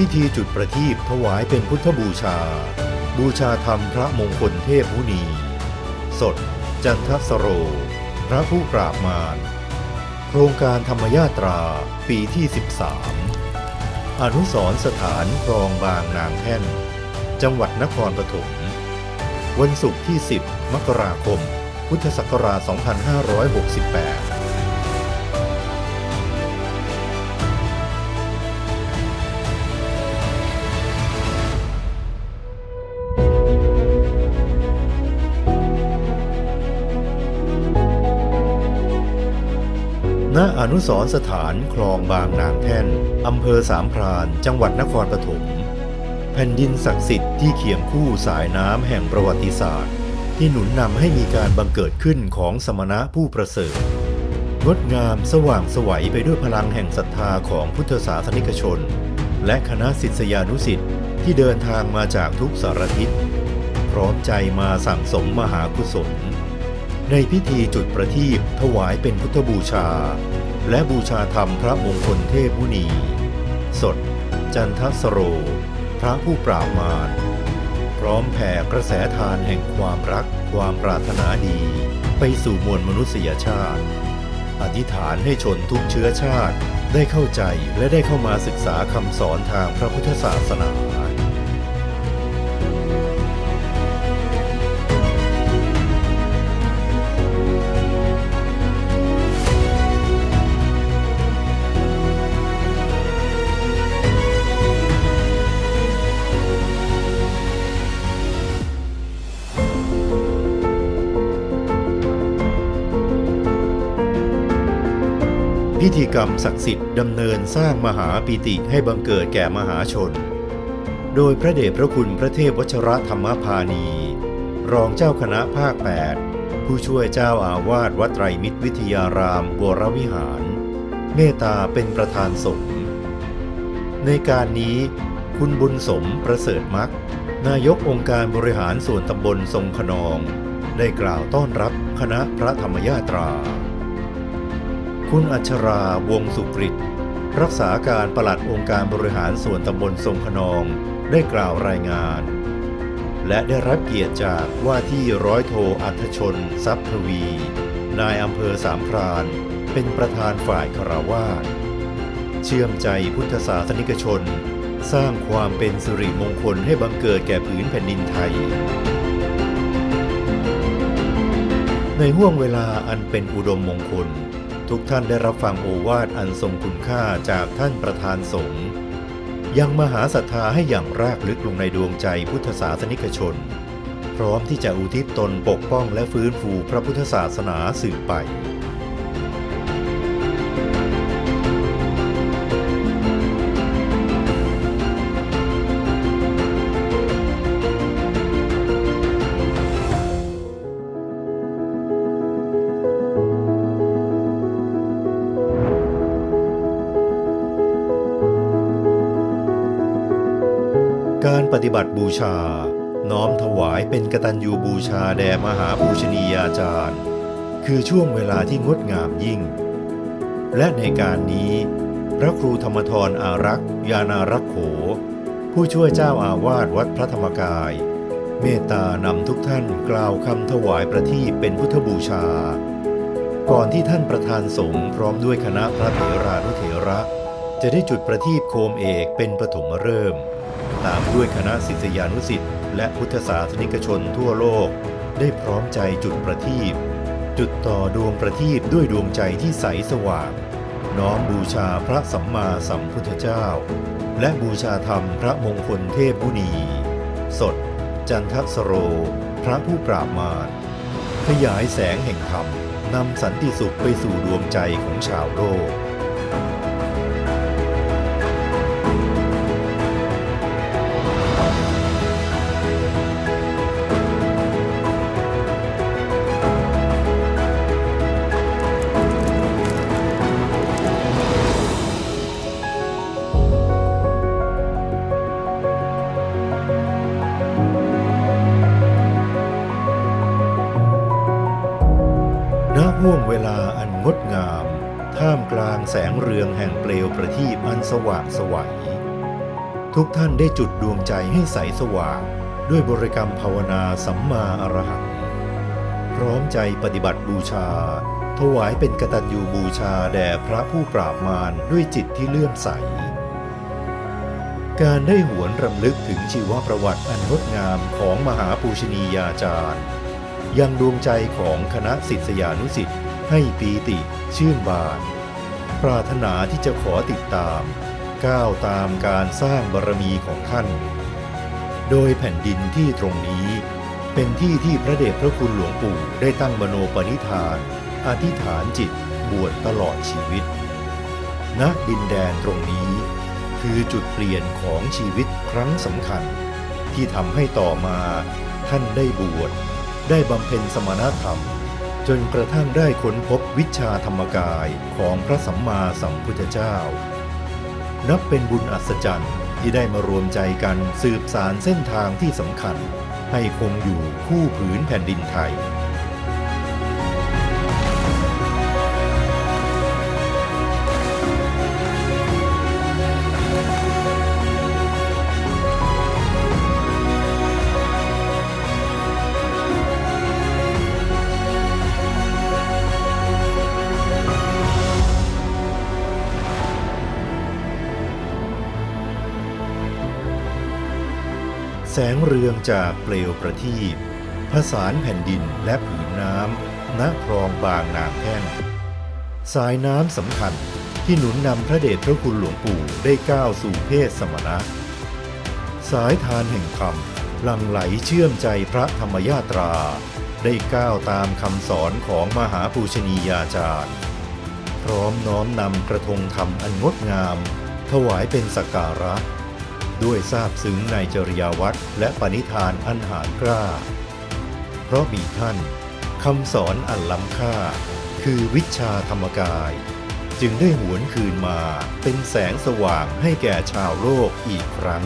พิธีจุดประทีปถวายเป็นพุทธบูชา บูชาธรรมพระมงคลเทพมุนี สด จันทสโร พระผู้ปราบมารโครงการธรรมยาตราปีที่ 13 อนุสรสถานคลองบางนางแท่น จังหวัดนครปฐมวันศุกร์ที่ 10 มกราคม พุทธศักราช 2568 ณอนุสรสถานคลองบางนางแท่น อำเภอสามพราน จังหวัดนครปฐม แผ่นดินศักดิ์สิทธิ์ที่เคียงคู่สายน้ำแห่งประวัติศาสตร์ ที่หนุนนำให้มีการบังเกิดขึ้นของสมณะผู้ประเสริฐ งดงามสว่างสวัยไปด้วยพลังแห่งศรัทธาของพุทธศาสนิกชน และคณะศิษยานุสิษย์ที่เดินทางมาจากทุกสารทิศ พร้อมใจมาสั่งสมมหากุศล ในพิธีจุดประทีปถวายเป็นพุทธบูชา และบูชาธรรมพระมงคลเทพมุนี สด จันทสโร พระผู้ปราบมารพร้อมแผ่กระแสทานแห่งความรักความปรารถนาดี ไปสู่มวลมนุษยชาติ อธิษฐานให้ชนทุกเชื้อชาติได้เข้าใจและได้เข้ามาศึกษาคำสอนทางพระพุทธศาสนา พิธีกรรมศักดิ์สิทธิ์ดำเนินสร้างมหาปิติให้บังเกิดแก่มหาชน โดยพระเดชพระคุณพระเทพวชรธรรมพานี รองเจ้าคณะภาค 8 ผู้ช่วยเจ้าอาวาสวัดไตรมิตรวิทยารามวรวิหาร เมตตาเป็นประธานสงฆ์ในการนี้คุณบุญสมประเสริฐมัก นายกองค์การบริหารส่วนตำบลทรงขนอง ได้กล่าวต้อนรับคณะพระธรรมยาตรา คุณอัชราวงสุกริตรักษาการปลัดองค์การบริหารส่วนตำบลทรงขนองได้กล่าวรายงาน และได้รับเกียรติจากว่าที่ร้อยโทอัธชน ทรัพย์ทวี นายอำเภอสามพรานเป็นประธานฝ่ายคารวาสเชื่อมใจพุทธศาสนิกชน สร้างความเป็นสิริมงคลให้บังเกิดแก่ผืนแผ่นดินไทย ในห่วงเวลาอันเป็นอุดมมงคล ทุกท่านได้รับฟังโอวาทอันทรงคุณค่าจากท่านประธานสงฆ์ยังมหาศรัทธาให้อย่างรากลึกลงในดวงใจพุทธศาสนิกชน พร้อมที่จะอุทิศตนปกป้องและฟื้นฟูพระพุทธศาสนาสืบไป ปฏิบัติบูชา น้อมถวายเป็นกตัญญูบูชาแด่มหาบูชนียาจารย์ คือช่วงเวลาที่งดงามยิ่ง และในการนี้ พระครูธรรมทรอารักษ์ยานารักโข ผู้ช่วยเจ้าอาวาสวัดพระธรรมกาย เมตตานำทุกท่านกล่าวคำถวายประทีปเป็นพุทธบูชา ก่อนที่ท่านประธานสงฆ์พร้อมด้วยคณะพระเถรานุเถระ จะได้จุดประทีปโคมเอกเป็นปฐมฤกษ์ ตามด้วยคณะศิษยานุสิ์และพุทธศาสนิกชนทั่วโลก ได้พร้อมใจจุดประทีปจุดต่อดวงประทีปด้วยดวงใจที่ใสสว่าง น้อมบูชาพระสัมมาสัมพุทธเจ้า และบูชาธรรมพระมงคลเทพมุนี สด จันทสโร พระผู้ปราบมารขยายแสงแห่งธรรมนำสันติสุขไปสู่ดวงใจของชาวโลก เวลาอันงดงาม ท่ามกลางแสงเรืองแห่งเปลวประทีปอันสว่างสวัยทุกท่านได้จุดดวงใจให้ใสสว่าง ด้วยบริกรรมภาวนาสัมมาอรหังพร้อมใจปฏิบัติบูชา ถวายเป็นกตัญญูบูชาแด่พระผู้ปราบมารด้วยจิตที่เลื่อมใส การได้หวนรำลึกถึงชีวประวัติอันงดงามของมหาปูชนียาจารย์ ยังดวงใจของคณะศิษยานุสิษย์ ให้ปีติชื่นบาน ปรารถนาที่จะขอติดตาม ก้าวตามการสร้างบารมีของท่าน โดยแผ่นดินที่ตรงนี้ เป็นที่ที่พระเดชพระคุณหลวงปู่ได้ตั้งมโนปณิธาน อธิษฐานจิตบวชตลอดชีวิตณดินแดนตรงนี้ คือจุดเปลี่ยนของชีวิตครั้งสำคัญ ที่ทำให้ต่อมาท่านได้บวชได้บำเพ็ญสมณธรรม จนกระทั่งได้ค้นพบวิชาธรรมกายของพระสัมมาสัมพุทธเจ้า นับเป็นบุญอัศจรรย์ที่ได้มารวมใจกันสืบสารเส้นทางที่สำคัญ ให้คงอยู่คู่ผืนแผ่นดินไทย แสงเรืองจากเปลวประทีปผสานแผ่นดินและผืนน้ำณคลองบางนางแท่นสายน้ำสำคัญที่หนุนนำพระเดชพระคุณหลวงปู่ได้ก้าวสู่เพศสมณะ สายทานแห่งธรรมหลั่งไหลเชื่อมใจพระธรรมยาตรา ได้ก้าวตามคำสอนของมหาปูชนียาจารย์ พร้อมน้อมนำกระทงธรรมอันงดงาม ถวายเป็นสักการะ ด้วยทราบซึ้งในจริยวัตรและปณิธานอันหาญกล้า เพราะมีท่านคำสอนอันล้ำค่า คือวิชาธรรมกาย จึงได้หวนคืนมาเป็นแสงสว่างให้แก่ชาวโลกอีกครั้ง